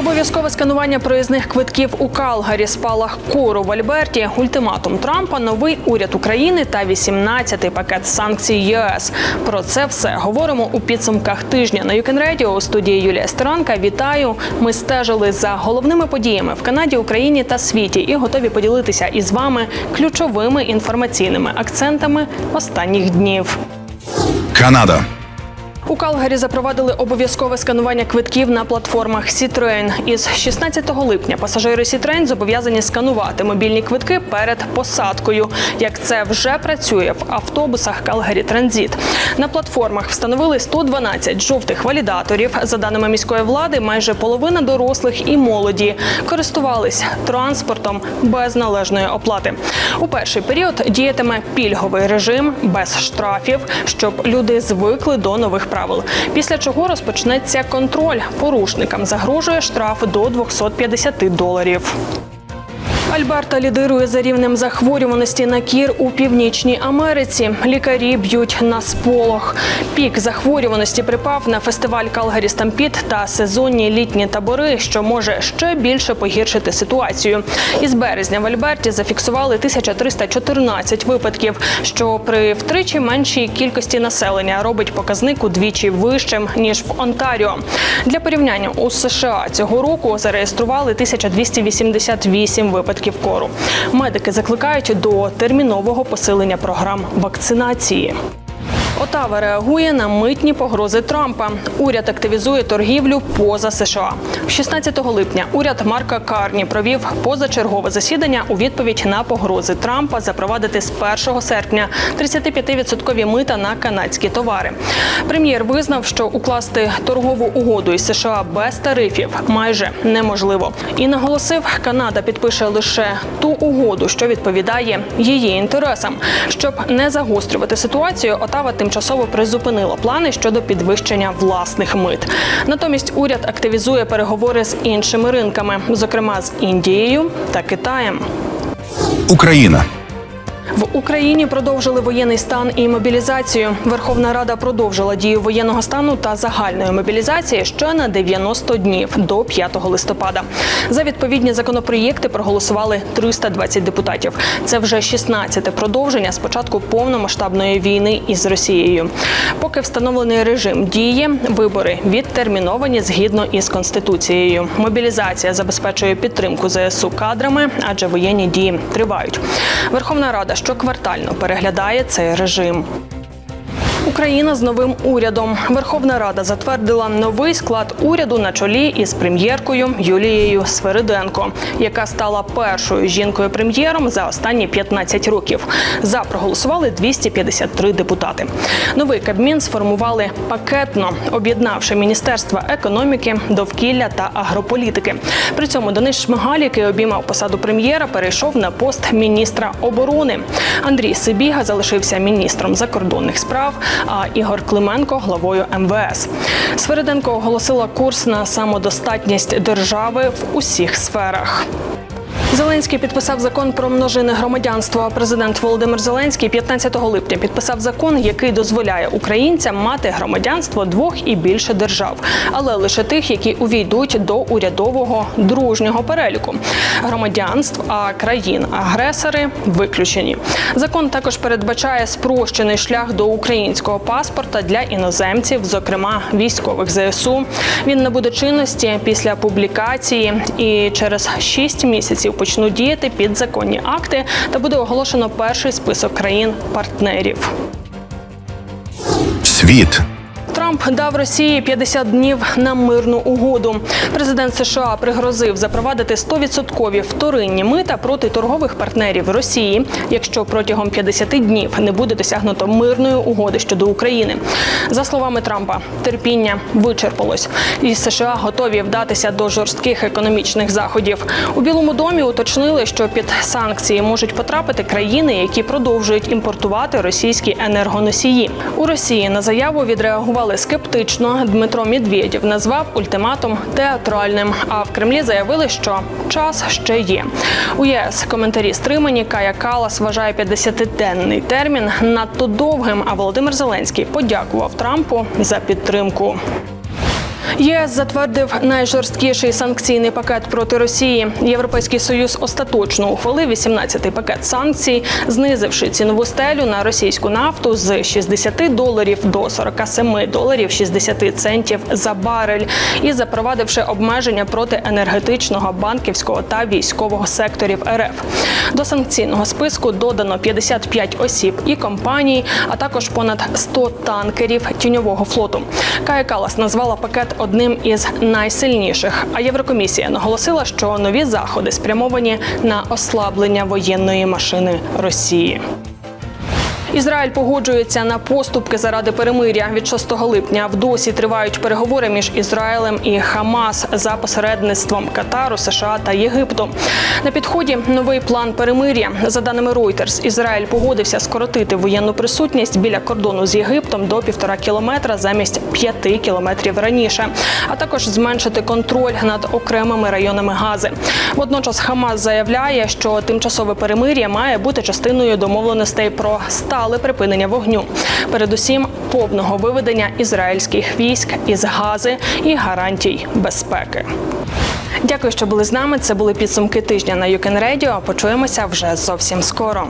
Обов'язкове сканування проїзних квитків у Калгарі, спалах кору в Альберті, ультиматум Трампа, новий уряд України та 18-й пакет санкцій ЄС. Про це все говоримо у підсумках тижня на Юкен Радіо у студії Юлія Стеранка. Вітаю! Ми стежили за головними подіями в Канаді, Україні та світі і готові поділитися із вами ключовими інформаційними акцентами останніх днів. Канада. У Калгарі запровадили обов'язкове сканування квитків на платформах Citroen. Із 16 липня пасажири Citroen зобов'язані сканувати мобільні квитки перед посадкою. Як це вже працює в автобусах Калгарі Транзит. На платформах встановили 112 жовтих валідаторів. За даними міської влади, майже половина дорослих і молоді користувались транспортом без належної оплати. У перший період діятиме пільговий режим без штрафів, щоб люди звикли до нових правил. Після чого розпочнеться контроль. Порушникам загрожує штраф до 250 доларів. Альберта лідирує за рівнем захворюваності на кір у північній Америці. Лікарі б'ють на сполох. Пік захворюваності припав на фестиваль Калгарі Стампіт та сезонні літні табори, що може ще більше погіршити ситуацію. Із березня в Альберті зафіксували 1314 випадків, що при втричі меншій кількості населення робить показник удвічі вищим ніж в Онтаріо. Для порівняння у США цього року зареєстрували 1288 випадків кору. Медики закликають до термінового посилення програм вакцинації. Отава реагує на митні погрози Трампа. Уряд активізує торгівлю поза США. 16 липня уряд Марка Карні провів позачергове засідання у відповідь на погрози Трампа запровадити з 1 серпня 35% мита на канадські товари. Прем'єр визнав, що укласти торгову угоду із США без тарифів майже неможливо. І наголосив, Канада підпише лише ту угоду, що відповідає її інтересам. Щоб не загострювати ситуацію, Отава тимчасово призупинило плани щодо підвищення власних мит. Натомість уряд активізує переговори з іншими ринками, зокрема з Індією та Китаєм. Україна. В Україні продовжили воєнний стан і мобілізацію. Верховна Рада продовжила дію воєнного стану та загальної мобілізації ще на 90 днів до 5 листопада. За відповідні законопроєкти проголосували 320 депутатів. Це вже 16-те продовження з початку повномасштабної війни із Росією. Поки встановлений режим діє, вибори відтерміновані згідно із конституцією. Мобілізація забезпечує підтримку ЗСУ кадрами, адже воєнні дії тривають. Верховна Рада щоквартально переглядає цей режим. Україна з новим урядом. Верховна Рада затвердила новий склад уряду на чолі із прем'єркою Юлією Свериденко, яка стала першою жінкою-прем'єром за останні 15 років. За проголосували 253 депутати. Новий кабмін сформували пакетно, об'єднавши міністерства економіки, довкілля та агрополітики. При цьому Денис Шмигаль, який обіймав посаду прем'єра, перейшов на пост міністра оборони. Андрій Сибіга залишився міністром закордонних справ а Ігор Клименко главою МВС. Свериденко оголосила курс на самодостатність держави в усіх сферах. Зеленський підписав закон про множинне громадянство. А Президент Володимир Зеленський 15 липня підписав закон, який дозволяє українцям мати громадянство двох і більше держав, але лише тих, які увійдуть до урядового дружнього переліку громадянств, а країн-агресори виключені. Закон також передбачає спрощений шлях до українського паспорта для іноземців, зокрема військових ЗСУ. Він набуде чинності після публікації і через 6 місяців почнуть діяти підзаконні акти та буде оголошено перший список країн-партнерів. Світ. Трамп дав Росії 50 днів на мирну угоду. Президент США пригрозив запровадити 100% вторинні мита проти торгових партнерів Росії, якщо протягом 50 днів не буде досягнуто мирної угоди щодо України. За словами Трампа, терпіння вичерпалось, і США готові вдатися до жорстких економічних заходів. У Білому домі уточнили, що під санкції можуть потрапити країни, які продовжують імпортувати російські енергоносії. У Росії на заяву відреагували скептично. Дмитро Медведєв назвав ультиматум театральним. А в Кремлі заявили, що час ще є. У ЄС коментарі стримані. Кая Калас вважає 50-денний термін надто довгим. А Володимир Зеленський подякував Трампу за підтримку. ЄС затвердив найжорсткіший санкційний пакет проти Росії. Європейський союз остаточно ухвалив 18-й пакет санкцій, знизивши цінову стелю на російську нафту з 60 доларів до 47 доларів 60 центів за барель і запровадивши обмеження проти енергетичного, банківського та військового секторів РФ. До санкційного списку додано 55 осіб і компаній, а також понад 100 танкерів тіньового флоту. Кая Калас назвала пакет одним із найсильніших. А Єврокомісія наголосила, що нові заходи спрямовані на ослаблення воєнної машини Росії. Ізраїль погоджується на поступки заради перемиря. Від 6 липня в досі тривають переговори між Ізраїлем і Хамас за посередництвом Катару, США та Єгипту. На підході новий план перемиря. За даними Reuters, Ізраїль погодився скоротити воєнну присутність біля кордону з Єгиптом до півтора кілометра замість п'яти кілометрів раніше, а також зменшити контроль над окремими районами Гази. Водночас Хамас заявляє, що тимчасове перемир'я має бути частиною домовленостей про стале припинення вогню, передусім повного виведення ізраїльських військ із Гази і гарантій безпеки. Дякую, що були з нами. Це були підсумки тижня на UCAN Radio. Почуємося вже зовсім скоро.